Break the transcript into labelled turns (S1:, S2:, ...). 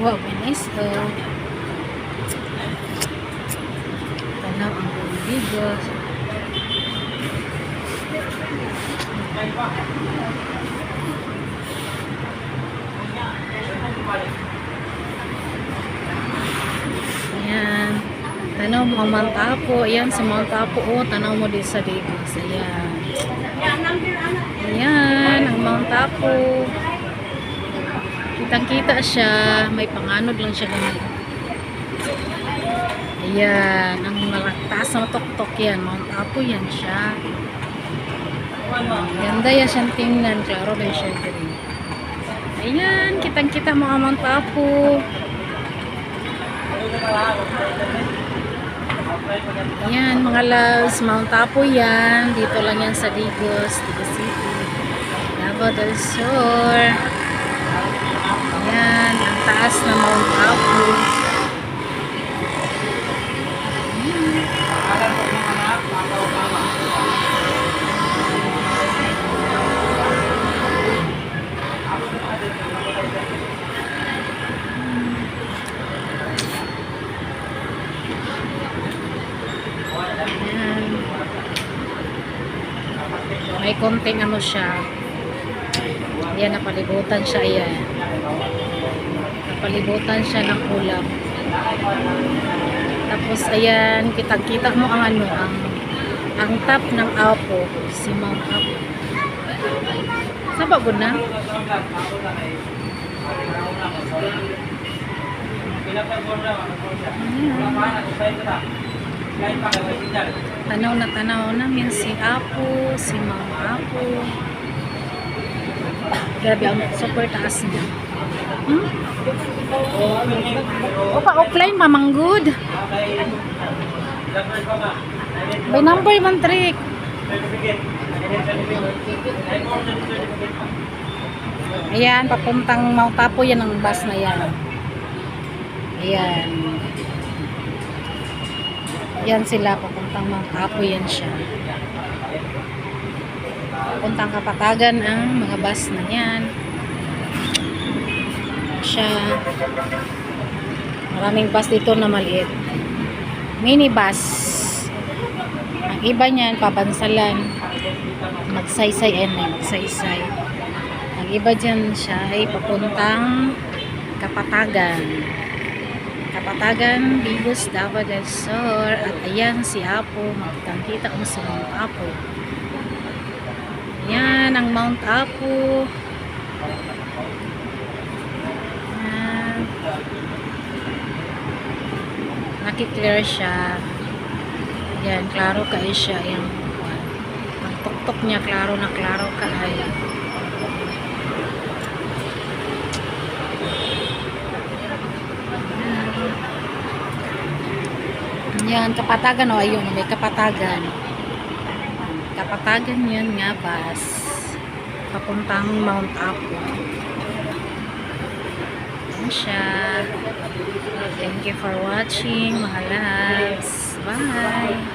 S1: guys. Oh. Tanaw ang Bigos. Ayan. Tanaw mo ang Mount Apo. Ayan sa. Oh, tanaw mo din sa Digos. Ayan. Ayan, ang. Kitang-kita siya. May panganod lang siya ganun. Ayan, ang malaktas na tok-tok yan. Mount Apo yan siya. Ganda yan siyang tingnan. Klaro din siya dito. Ayan, kitang-kita ang Mount Apo. Ayan, mga loves, Mount Apo yan. Dito lang yan sa Digos, Digos City. Davao del Sur. Ayan, ang taas na Mount Apo. May konting ano siya. Ayan, napalibutan siya. Ayan. Napalibutan siya ng ulam. Tapos, ayan, kitang-kita mo ang ano, ang ang top ng Apo, si Mount Apo. Saan ba po na? Tanaw na tanaw namin si Apo, si Mount Apo. Grabe, ang super taas niya. Hmm? Opa, offline, mamanggod. By number man trick. Ayan, papuntang Mount yan ang bus na yan. Ayan. Yan sila, papuntang Mount yan siya. Papuntang Kapatagan ang mga bus na yan. Siya. Maraming bus dito na maliit. Minibus. Ang iba niyan, pabansalan. Magsaysay, ayan may magsaysay. Ang iba dyan siya ay papuntang Kapatagan. Kapatagan, Bigos, Davao del Sur. At ayan si Apo. Makitang-kita mo si Mount Apo. Ayan ang Mount Apo. Ayan. Nakiklear siya. Ayan, klaro ka siya. Ayan. Ang tuktok niya, klaro na klaro ka ay. Yan, kapatagan o ayun, may kapatagan. Kapatagan yan nga bus. Papuntang Mount Apo. Yan siya. Thank you for watching, mga loves. Bye!